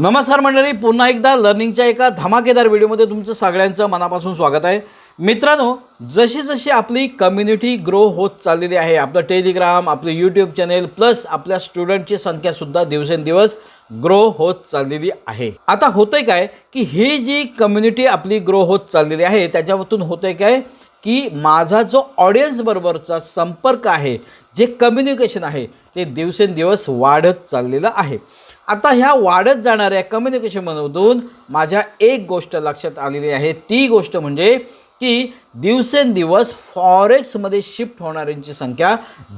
नमस्कार मंडळी पुन्हा एकदा लर्निंगच्या एका धमाकेदार व्हिडिओमध्ये तुमचं सगळ्यांचं मनापासून स्वागत आहे. मित्रांनो जशी जशी आपली कम्युनिटी ग्रो होत चाललेली आहे आपलं टेलिग्राम आपलं यूट्यूब चॅनेल प्लस आपल्या स्टुडंटची संख्यासुद्धा दिवसेंदिवस ग्रो होत चाललेली आहे. आता होतंय काय की ही जी कम्युनिटी आपली ग्रो होत चाललेली आहे त्याच्यातून होतंय काय की माझा जो ऑडियन्स बरोबरचा संपर्क आहे जे कम्युनिकेशन आहे ते दिवसेंदिवस वाढत चाललेलं आहे. आता ह्या वाढत जाणाऱ्या कम्युनिकेशनमधून माझ्या एक गोष्ट लक्षात आलेली आहे. ती गोष्ट म्हणजे की दिवसेंदिवस फॉरेक्समध्ये शिफ्ट होणाऱ्यांची संख्या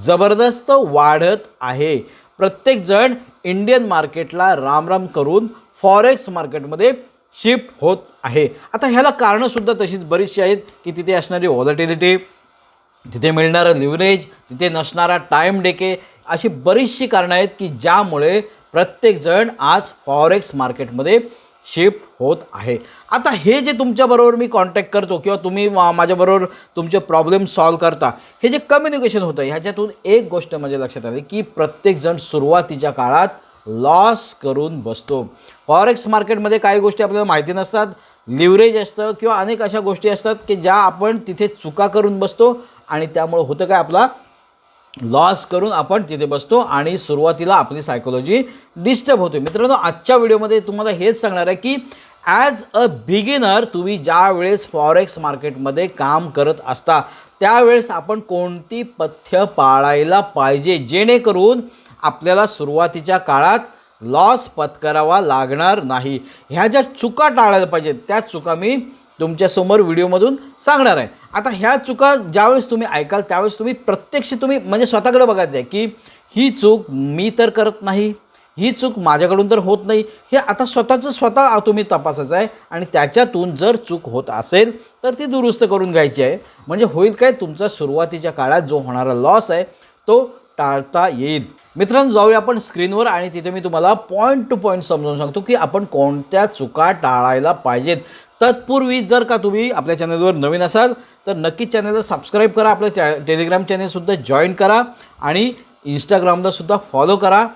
जबरदस्त वाढत आहे. प्रत्येकजण इंडियन मार्केटला रामराम करून फॉरेक्स मार्केटमध्ये शिफ्ट होत आहे. आता ह्याला कारणंसुद्धा तशीच बरीचशी आहेत की तिथे असणारी व्हॉलटिलिटी तिथे मिळणारं लिव्हरेज तिथे नसणारा टाईम डेके अशी बरीचशी कारणं आहेत की ज्यामुळे प्रत्येकजण आज फॉरेक्स मार्केटमध्ये शिफ्ट होत आहे. आता हे जे तुमच्याबरोबर मी कॉन्टॅक्ट करतो किंवा तुम्ही मा- माझ्याबरोबर तुमचे प्रॉब्लेम सॉल्व करता हे जे कम्युनिकेशन होतं ह्याच्यातून एक गोष्ट म्हणजे लक्षात आली की प्रत्येकजण सुरुवातीच्या काळात लॉस करून बसतो. फॉरेक्स मार्केटमध्ये काही गोष्टी आपल्याला माहिती नसतात लिव्हरेज असतं किंवा अनेक अशा गोष्टी असतात की ज्या आपण तिथे चुका करून बसतो आणि त्यामुळे होतं काय आपला लॉस करून आपण तिथे बसतो आणि सुरुवातीला आपली सायकोलॉजी डिस्टर्ब होते. मित्रांनो आजच्या व्हिडिओमध्ये तुम्हाला हेच सांगणार आहे की ॲज अ बिगिनर तुम्ही ज्या वेळेस फॉरेक्स मार्केटमध्ये काम करत असता त्यावेळेस आपण कोणती पथ्य पाळायला पाहिजे? जेणेकरून आपल्याला सुरुवातीच्या काळात लॉस पत्करावा लागणार नाही. ह्या ज्या चुका टाळायला पाहिजेत त्या चुका मी तुमच्यासमोर व्हिडिओमधून सांगणार आहे. आता ह्या चुका ज्यावेळेस तुम्ही ऐकाल त्यावेळेस तुम्ही प्रत्यक्ष तुम्ही म्हणजे स्वतःकडे बघायचं आहे की ही चूक मी तर करत नाही ही चूक माझ्याकडून तर होत नाही हे आता स्वतःचं स्वतः तुम्ही तपासायचं आहे आणि त्याच्यातून जर चूक होत असेल तर ती दुरुस्त करून घ्यायची आहे. म्हणजे होईल काय तुमचा सुरुवातीच्या काळात जो होणारा लॉस आहे तो टाळता येईल. मित्रांनो जाऊया आपण स्क्रीनवर आणि तिथे मी तुम्हाला पॉईंट टू पॉईंट समजावून सांगतो की आपण कोणत्या चुका टाळायला पाहिजेत. तत्पूर्वी जर का तुम्ही आपल्या चॅनलवर नवीन असाल तर नक्कीच चॅनलला सबस्क्राईब करा आपलं टॅ टेलिग्राम चॅनलसुद्धा जॉईन करा आणि इंस्टाग्रामलासुद्धा फॉलो करा.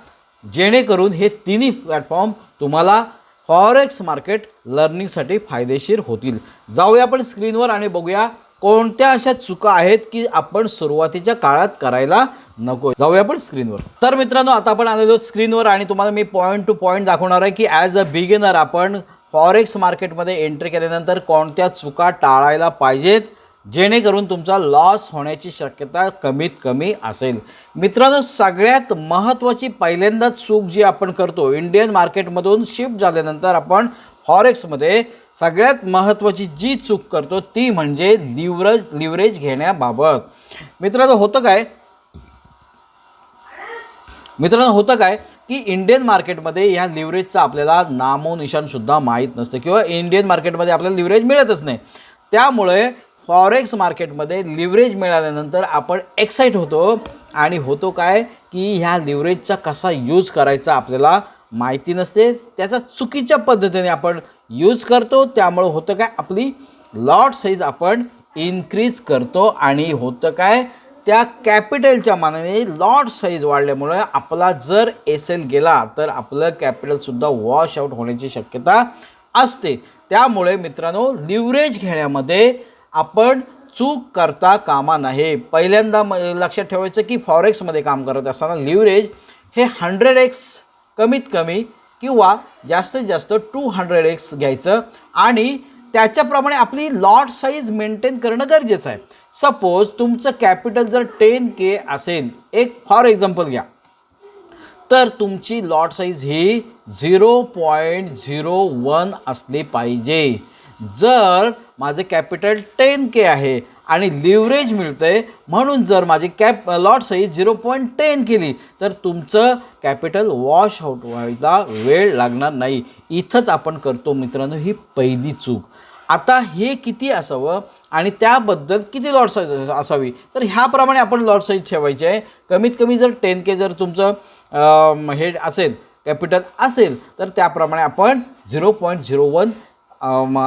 जेणेकरून हे तिन्ही प्लॅटफॉर्म तुम्हाला फॉरेक्स मार्केट लर्निंगसाठी फायदेशीर होतील. जाऊया आपण स्क्रीनवर आणि बघूया कोणत्या अशा चुका आहेत की आपण सुरुवातीच्या काळात करायला नको. जाऊया आपण स्क्रीनवर तर मित्रांनो आता आपण आलेलो स्क्रीनवर आणि तुम्हाला मी पॉईंट टू पॉईंट दाखवणार आहे की ॲज अ बिगिनर आपण फॉरेक्स मार्केटमध्ये एंट्री केल्यानंतर कोणत्या चुका टाळायला पाहिजेत? जेणेकरून तुमचा लॉस होण्याची शक्यता कमीत कमी असेल. मित्रांनो सगळ्यात महत्त्वाची पहिल्यांदाच चूक जी आपण करतो इंडियन मार्केटमधून शिफ्ट झाल्यानंतर आपण फॉरेक्समध्ये सगळ्यात महत्त्वाची जी चूक करतो ती म्हणजे लिव्हरेज लिव्हरेज घेण्याबाबत. मित्रांनो होतं काय? मित्रांनो होतं काय? की इंडियन मार्केटमध्ये ह्या लिव्हरेजचा आपल्याला नामोनिशानसुद्धा माहीत नसतं किंवा इंडियन मार्केटमध्ये आपल्याला लिव्हरेज मिळतच नाही. त्यामुळे फॉरेक्स मार्केटमध्ये लिव्हरेज मिळाल्यानंतर आपण एक्साईट होतो आणि होतो काय की ह्या लिव्हरेजचा कसा यूज करायचा आपल्याला माहिती नसते. त्याचा चुकीच्या पद्धतीने आपण यूज करतो. त्यामुळं होतं काय? आपली लॉट साईज आपण इन्क्रीज करतो आणि होतं काय? त्या कॅपिटलच्या मानाने लॉट साईज वाढल्यामुळे आपला जर एस एल गेला तर आपलं कॅपिटलसुद्धा वॉश आउट होण्याची शक्यता असते. त्यामुळे मित्रांनो लिव्हरेज घेण्यामध्ये आपण चूक करता कामा नाही पहिल्यांदा म लक्षात ठेवायचं की फॉरेक्समध्ये काम करत असताना लिव्हरेज हे हंड्रेड एक्स कमीत कमी किंवा जास्तीत जास्त टू हंड्रेड एक्स घ्यायचं आणि त्याच्याप्रमाणे आपली लॉट साईज मेंटेन करणं गरजेचं आहे. सपोज तुमचं कॅपिटल जर टेन के असेल एक फॉर एक्झाम्पल घ्या. तर तुमची लॉट साईज ही झिरो पॉईंट झिरो वन असली पाहिजे. जर माझे कॅपिटल टेन के आहे आणि लिव्हरेज मिळतं आहे म्हणून जर माझी cap lot size zero point ten केली तर तुमचं कॅपिटल वॉश आउट व्हायला वेळ लागणार नाही. इथंच आपण करतो मित्रांनो ही पहिली चूक. आता हे किती असावं आणि त्याबद्दल किती लॉट साईज असावी? तर ह्याप्रमाणे आपण लॉट साईज ठेवायची आहे. कमीत कमी जर टेन के जर तुमचं हे असेल कॅपिटल असेल तर त्याप्रमाणे आपण zero point zero one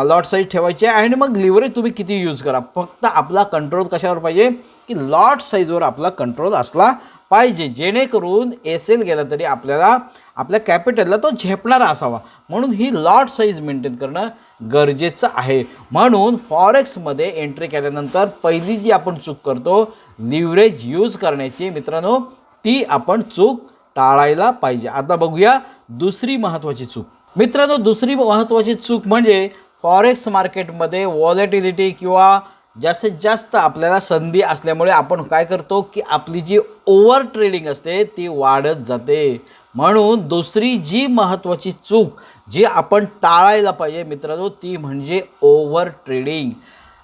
lot size ठेवायची आहे. आणि मग लिव्हरेज तुम्ही किती यूज करा? फक्त आपला कंट्रोल कशावर पाहिजे? की लॉट साईजवर आपला कंट्रोल असला पाहिजे. जेणेकरून एस एल गेला तरी आपल्याला आपल्या कॅपिटलला तो झेपणारा असावा. म्हणून ही लॉट साईज मेंटेन करणं गरजेचं आहे. म्हणून फॉरेक्समध्ये एंट्री केल्यानंतर पहिली जी आपण चूक करतो लिव्हरेज यूज करण्याची मित्रांनो ती आपण चूक टाळायला पाहिजे. आता बघूया दुसरी महत्त्वाची चूक. मित्रांनो दुसरी महत्त्वाची चूक म्हणजे फॉरेक्स मार्केटमध्ये वॉलेटिलिटी किंवा जास्तीत जास्त आपल्याला संधी असल्यामुळे आपण काय करतो की आपली जी ओव्हर ट्रेडिंग असते ती वाढत जाते. म्हणून दुसरी जी महत्त्वाची चूक जी आपण टाळायला पाहिजे मित्रांनो ती म्हणजे ओव्हर ट्रेडिंग.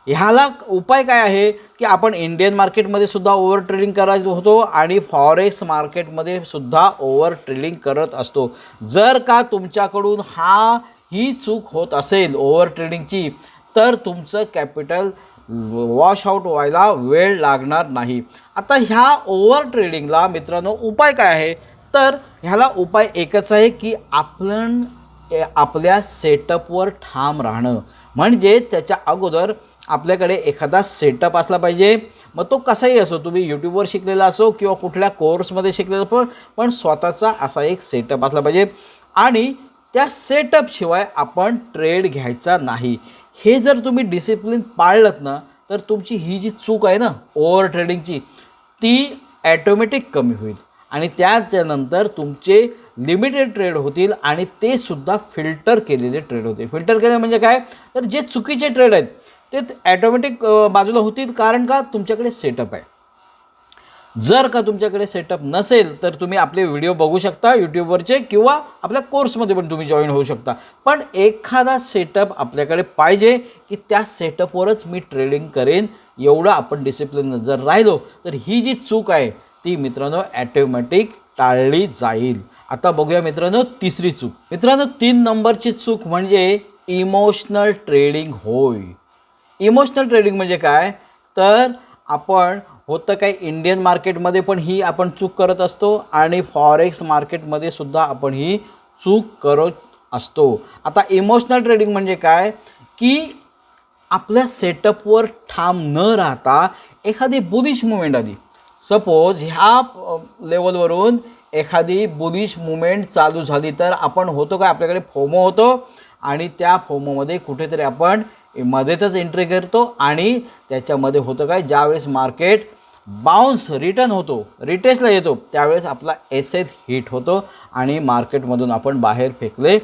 ह्याला उपाय काय आहे की आपण इंडियन मार्केटमध्ये सुद्धा ओव्हर ट्रेडिंग करायचो होतो आणि फॉरेक्स मार्केटमध्ये सुद्धा ओव्हर ट्रेडिंग करत असतो. जर का तुमच्याकडून हा ही चूक होत असेल ओव्हर ट्रेडिंगची तर तुमचं कॅपिटल वॉश आउट व्हायला वेळ लागणार नाही. आता ह्या ओव्हर ट्रेडिंगला मित्रांनो उपाय काय आहे? तर ह्याला उपाय एकच आहे की आपण आपल्या सेटअपवर ठाम राहणं. म्हणजे त्याच्या अगोदर आपल्याकडे एखादा सेटअप असला पाहिजे. मग तो कसाही असो तुम्ही यूट्यूबवर शिकलेला असो किंवा कुठल्या कोर्समध्ये शिकलेला पण पण स्वतःचा असा एक सेटअप असला पाहिजे. आणि त्या सेटअपशिवाय आपण ट्रेड घ्यायचा नाही. हे जर तुम्ही डिसिप्लिन पाळलत ना तर तुमची ही जी चूक आहे ना ओव्हर ट्रेडिंगची ती ॲटोमॅटिक कमी होईल. आणि त्याच्यानंतर तुमचे लिमिटेड ट्रेड होतील आणि ते सुद्धा फिल्टर केलेले ट्रेड होतील. फिल्टर केले म्हणजे काय? तर जे चुकीचे ट्रेड आहेत ते ॲटोमॅटिक बाजूला होतील. कारण का? तुमच्याकडे सेटअप आहे. जर का तुमच्याकडे सेटअप नसेल तर तुम्ही आपले व्हिडिओ बघू शकता यूट्यूबवरचे किंवा आपल्या कोर्समध्ये पण तुम्ही जॉईन होऊ शकता. पण एखादा सेटअप आपल्याकडे पाहिजे की त्या सेटअपवरच मी ट्रेडिंग करेन एवढं आपण डिसिप्लिन जर राहिलो तर ही जी चूक आहे ती मित्रांनो ॲटोमॅटिक टाळली जाईल. आता बघूया मित्रांनो तिसरी चूक. मित्रांनो तीन नंबरची चूक म्हणजे इमोशनल ट्रेडिंग होय. इमोशनल ट्रेडिंग म्हणजे काय? तर आपण होतं काय इंडियन मार्केटमध्ये पण ही आपण चूक करत असतो आणि फॉरेक्स मार्केटमध्ये सुद्धा आपण ही चूक करत असतो. आता इमोशनल ट्रेडिंग म्हणजे काय? की आपल्या सेटअपवर ठाम न राहता एखादी बुलिश मुवमेंट आली. सपोज ह्या लेवलवरून एखादी बुलिश मुवमेंट चालू झाली तर आपण होतो काय? आपल्याकडे फोमो होतो आणि त्या फोमोमध्ये कुठेतरी आपण मध्येतच एंट्री करतो आणि त्याच्यामध्ये होतं काय? ज्यावेळेस मार्केट बाउन्स रिटर्न होतो रिटेस्टला येतो त्यावेळेस आपला एसेस हिट होतो आणि मार्केटमधून आपण बाहेर फेकले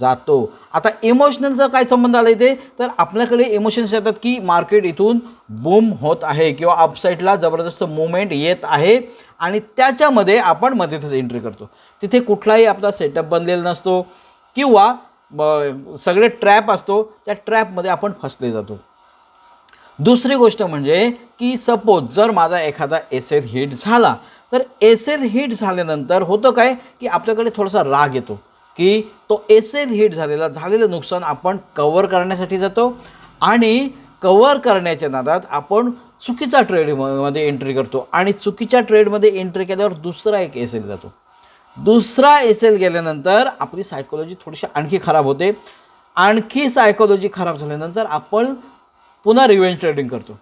जातो. आता इमोशनलचा काय संबंध आला इथे तर आपल्याकडे इमोशन्स येतात की मार्केट इथून बूम होत आहे किंवा अपसाईडला जबरदस्त मुवमेंट येत आहे आणि त्याच्यामध्ये आपण मध्येच एंट्री करतो. तिथे कुठलाही आपला सेटअप बनलेला नसतो किंवा सगळे ट्रॅप असतो त्या ट्रॅपमध्ये आपण फसले जातो. दुसरी गोष्ट म्हणजे की सपोज जर माझा एखादा एसेल हिट झाला तर एसेल हिट झाल्यानंतर होतं काय की आपल्याकडे थोडासा राग येतो की तो एसेल हिट झालेला झालेलं नुकसान आपण कवर करण्यासाठी जातो आणि कवर करण्याच्या नादात आपण चुकीचा ट्रेडमध्ये एंट्री करतो आणि चुकीच्या ट्रेडमध्ये एंट्री केल्यावर दुसरा एक एसेल जातो. दुसरा एसेल गेल्यानंतर आपली सायकोलॉजी थोडीशी आणखी खराब होते. आणखी सायकोलॉजी खराब झाल्यानंतर आपण पुन्हा रिव्हेंज ट्रेडिंग करतो.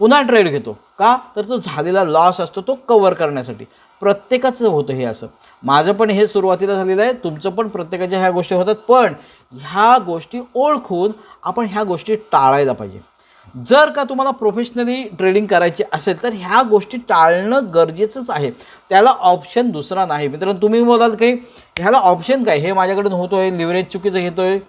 पुन्हा ट्रेड घेतो. का? तर तो झालेला लॉस असतो तो कवर करण्यासाठी. प्रत्येकाचं होतं हे असं. माझं पण हे सुरुवातीला झालेलं आहे तुमचं पण प्रत्येकाच्या ह्या गोष्टी होतात पण ह्या गोष्टी ओळखून आपण ह्या गोष्टी टाळायला पाहिजे. जर का तुम्हाला प्रोफेशनली ट्रेडिंग करायची असेल तर ह्या गोष्टी टाळणं गरजेचंच आहे. त्याला ऑप्शन दुसरा नाही. मित्रांनो तुम्ही बोलाल काही ह्याला ऑप्शन काय? हे माझ्याकडून होतो आहे लिव्हरेज चुकीचं घेतो आहे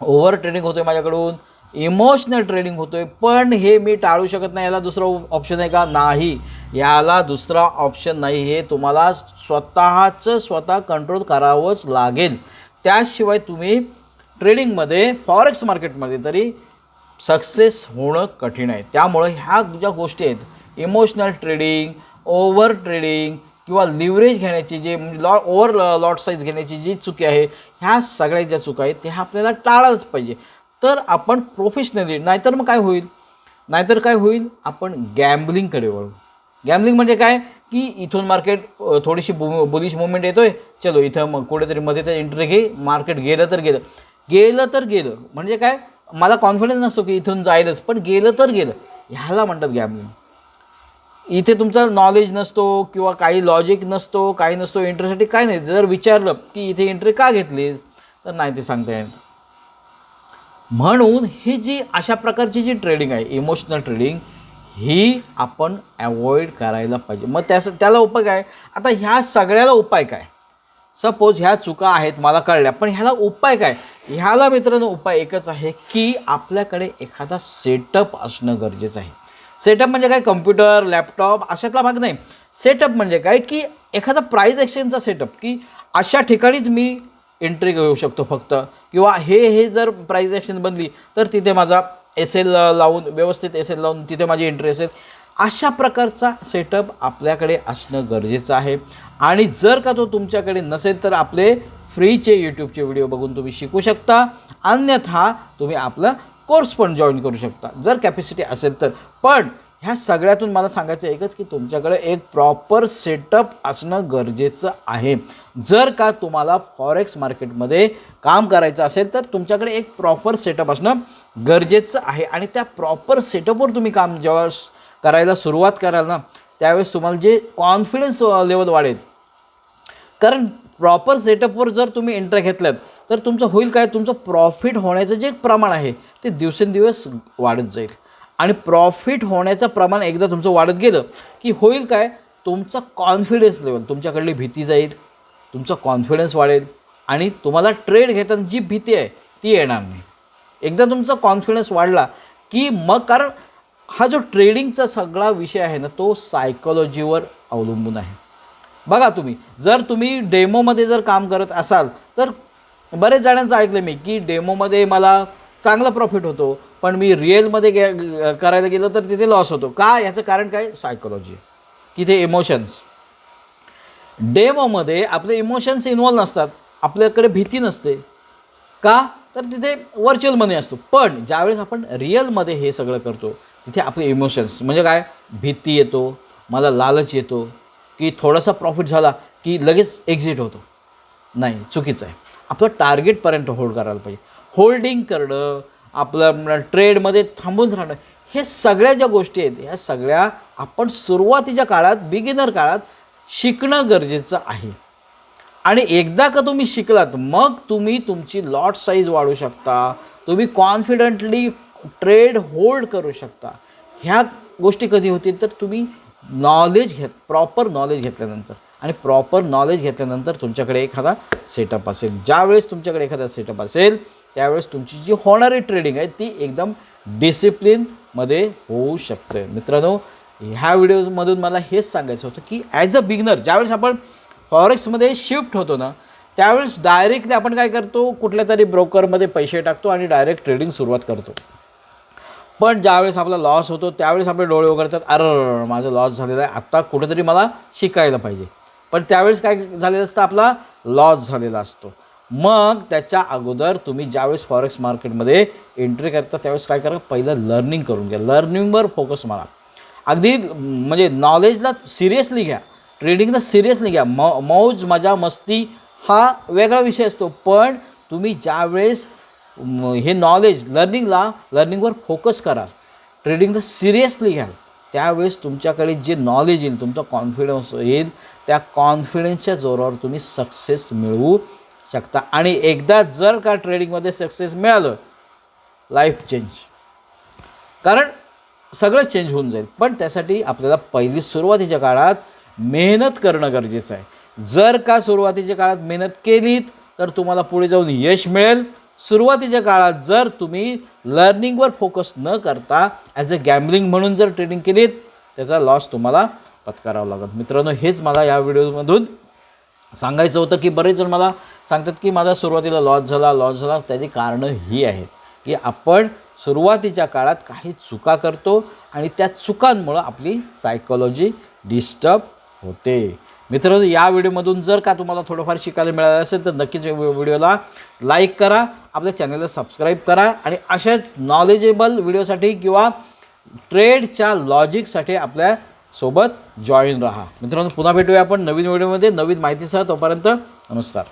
ओव्हर ट्रेडिंग होतो आहे माझ्याकडून. इमोशनल ट्रेडिंग होतो आहे पण हे मी टाळू शकत नाही. याला दुसरा ऑप्शन आहे का? नाही. याला दुसरा ऑप्शन नाही. हे तुम्हाला स्वतःचं स्वतः कंट्रोल करावंच लागेल. त्याशिवाय तुम्ही ट्रेडिंगमध्ये फॉरेक्स मार्केटमध्ये तरी सक्सेस होणं कठीण आहे. त्यामुळं ह्या ज्या गोष्टी आहेत इमोशनल ट्रेडिंग ओव्हर ट्रेडिंग किंवा लिव्हरेज घेण्याची जे म्हणजे लॉ ओव्हर लॉट साईज घेण्याची जी चुकी आहे ह्या सगळ्या ज्या चुका आहेत त्या आपल्याला टाळायलाच पाहिजे. तर आपण प्रोफेशनली नाहीतर मग काय होईल? नाहीतर काय होईल? आपण गॅम्बलिंगकडे वळू. गॅम्बलिंग म्हणजे काय? की इथून मार्केट थोडीशी बु बुलिश मुवमेंट येतोय. चलो इथं मग कुठेतरी मध्ये तर एंट्री घे. मार्केट गेलं तर गेलं. गेलं तर गेलं. म्हणजे काय? मला कॉन्फिडन्स नसतो की इथून जाईलच पण गेलं तर गेलं. ह्याला म्हणतात गॅम्बलिंग इथे तुमचा नॉलेज नसतो किंवा काही लॉजिक नसतो काही नसतो एंट्रीसाठी काय नाही. जर विचारलं की इथे एंट्री का घेतलीस? तर नाही ते सांगता येईल म्हणून ही जी अशा प्रकारची जी ट्रेडिंग आहे इमोशनल ट्रेडिंग ही आपण अवॉइड करायला पाहिजे. मग त्यास त्याला उपाय काय? आता ह्या सगळ्याला उपाय काय? सपोज ह्या चुका आहेत मला कळल्या पण ह्याला उपाय काय? ह्याला मित्रांनो उपाय एकच आहे की आपल्याकडे एखादा सेटअप असणं गरजेचं आहे. सेटअप म्हणजे काय? कम्प्युटर लॅपटॉप अशातला भाग नाही. सेटअप म्हणजे काय? की एखादा प्राईज एक्सचेंजचा सेटअप की अशा ठिकाणीच मी एंट्री घेऊ शकतो फक्त. किंवा हे हे जर प्राईज ॲक्शन बनली तर तिथे माझा एस एल लावून व्यवस्थित एस एल लावून तिथे माझी एंट्री असेल. अशा प्रकारचा सेटअप आपल्याकडे असणं गरजेचं आहे. आणि जर का तो तुमच्याकडे नसेल तर आपले फ्रीचे यूट्यूबचे व्हिडिओ बघून तुम्ही शिकू शकता. अन्यथा तुम्ही आपला कोर्स पण जॉईन करू शकता. जर कॅपॅसिटी असेल तर. पण ह्या सगळ्यातून मला सांगायचं एकच की तुमच्याकडे एक प्रॉपर सेटअप असणं गरजेचं आहे. जर का तुम्हाला फॉरेक्स मार्केटमध्ये काम करायचं असेल तर तुमच्याकडे एक प्रॉपर सेटअप असणं गरजेचं आहे. आणि त्या प्रॉपर सेटअपवर तुम्ही काम जेव्हा करायला सुरुवात कराल ना त्यावेळेस तुम्हाला जे कॉन्फिडन्स लेवल वाढेल. कारण प्रॉपर सेटअपवर जर तुम्ही एंट्री घेतल्यात तर तुमचं होईल काय? तुमचं प्रॉफिट होण्याचं जे प्रमाण आहे ते दिवसेंदिवस वाढत जाईल. आणि प्रॉफिट होण्याचं प्रमाण एकदा तुमचं वाढत गेलं की होईल काय? तुमचा कॉन्फिडन्स लेवल तुमच्याकडली भीती जाईल. तुमचा कॉन्फिडन्स वाढेल आणि तुम्हाला ट्रेड घेताना जी भीती आहे ती येणार नाही. एकदा तुमचा कॉन्फिडन्स वाढला की मग कारण हा जो ट्रेडिंगचा सगळा विषय आहे ना तो सायकोलॉजीवर अवलंबून आहे. बघा तुम्ही जर तुम्ही डेमोमध्ये जर काम करत असाल तर बरेच जणांचं ऐकलं मी की डेमोमध्ये मला चांगला प्रॉफिट होतो पण मी रिअलमध्ये गे करायला गेलं तर तिथे लॉस होतो. का? याचं कारण काय? सायकोलॉजी तिथे इमोशन्स डेमोमध्ये आपले इमोशन्स इन्वॉल्व नसतात. आपल्याकडे भीती नसते. का? तर तिथे व्हर्च्युअल मनी असतो. पण ज्यावेळेस आपण रिअलमध्ये हे सगळं करतो तिथे आपले इमोशन्स म्हणजे काय? भीती येतो मला लालच येतो की थोडासा प्रॉफिट झाला की लगेच एक्झिट होतो. नाही चुकीचं आहे. आपलं टार्गेटपर्यंत होल्ड करायला पाहिजे. होल्डिंग करणं आपलं ट्रेडमध्ये थांबून राहणं हे सगळ्या ज्या गोष्टी आहेत ह्या सगळ्या आपण सुरुवातीच्या काळात बिगिनर काळात शिकणं गरजेचं आहे. आणि एकदा का तुम्ही शिकलात मग तुम्ही तुमची लॉट साईज वाढवू शकता. तुम्ही कॉन्फिडंटली ट्रेड होल्ड करू शकता. ह्या गोष्टी कधी होतील तर तुम्ही नॉलेज घेत प्रॉपर नॉलेज घेतल्यानंतर. आणि प्रॉपर नॉलेज घेतल्यानंतर तुमच्याकडे एखादा सेटअप असेल. ज्यावेळेस तुमच्याकडे एखादा सेटअप असेल त्यावेळेस तुमची जी होणारी ट्रेडिंग आहे ती एकदम डिसिप्लिनमध्ये होऊ शकते. मित्रांनो ह्या व्हिडिओमधून मला हेच सांगायचं होतं की ॲज अ बिगनर ज्यावेळेस आपण फॉरेक्समध्ये शिफ्ट होतो ना त्यावेळेस डायरेक्टली आपण काय करतो कुठल्या तरी ब्रोकरमध्ये पैसे टाकतो आणि डायरेक्ट ट्रेडिंग सुरुवात करतो. पण ज्यावेळेस आपला लॉस होतो त्यावेळेस आपले डोळे उघडतात अरे माझं लॉस झालेलं आहे आत्ता कुठेतरी मला शिकायला पाहिजे. पण त्यावेळेस काय झालेलं असतं आपला लॉस झालेला असतो. मग त्याच्या अगोदर तुम्ही ज्यावेळेस फॉरेक्स मार्केटमध्ये एंट्री करता त्यावेळेस काय करा पहिलं लर्निंग करून घ्या. लर्निंगवर फोकस मारा. अगदी म्हणजे नॉलेजला सिरियसली घ्या. ट्रेडिंगला सिरियसली घ्या. म मौज मजा मस्ती हा वेगळा विषय असतो. पण तुम्ही ज्यावेळेस हे नॉलेज लर्निंगला लर्निंगवर फोकस करा ट्रेडिंगला सिरियसली घ्याल त्यावेळेस तुमच्याकडे जे नॉलेज येईल तुमचा कॉन्फिडन्स येईल त्या कॉन्फिडन्सच्या जोरावर तुम्ही सक्सेस मिळवू शकता. आणि एकदा जर का ट्रेडिंगमध्ये सक्सेस मिळालं लाईफ चेंज कारण सगळं चेंज होऊन जाईल. पण त्यासाठी आपल्याला पहिली सुरुवातीच्या काळात मेहनत करणं गरजेचं आहे. जर का सुरुवातीच्या काळात मेहनत केलीत तर तुम्हाला पुढे जाऊन यश मिळेल. सुरुवातीच्या काळात जर तुम्ही लर्निंगवर फोकस न करता ॲज अ गॅम्बलिंग म्हणून जर ट्रेडिंग केलीत त्याचा लॉस तुम्हाला पत्करावा लागत मित्रांनो हेच मला या व्हिडिओमधून सांगायचं होतं की बरेच जण मला सांगतात की माझा सुरुवातीला लॉस झाला लॉस झाला. त्याची कारणं ही आहेत की आपण सुरुवातीच्या काळात काही चुका करतो आणि त्या चुकांमुळं आपली सायकोलॉजी डिस्टर्ब होते. मित्रांनो या व्हिडिओमधून जर का तुम्हाला थोडंफार शिकायला मिळालं असेल तर नक्कीच व्हिडिओला लाईक करा आपल्या चॅनलला सबस्क्राईब करा आणि अशाच नॉलेजेबल व्हिडिओसाठी किंवा ट्रेडच्या लॉजिकसाठी आपल्यासोबत जॉईन राहा. मित्रांनो पुन्हा भेटूया आपण नवीन व्हिडिओमध्ये. नवीन माहितीसह तोपर्यंत नमस्कार.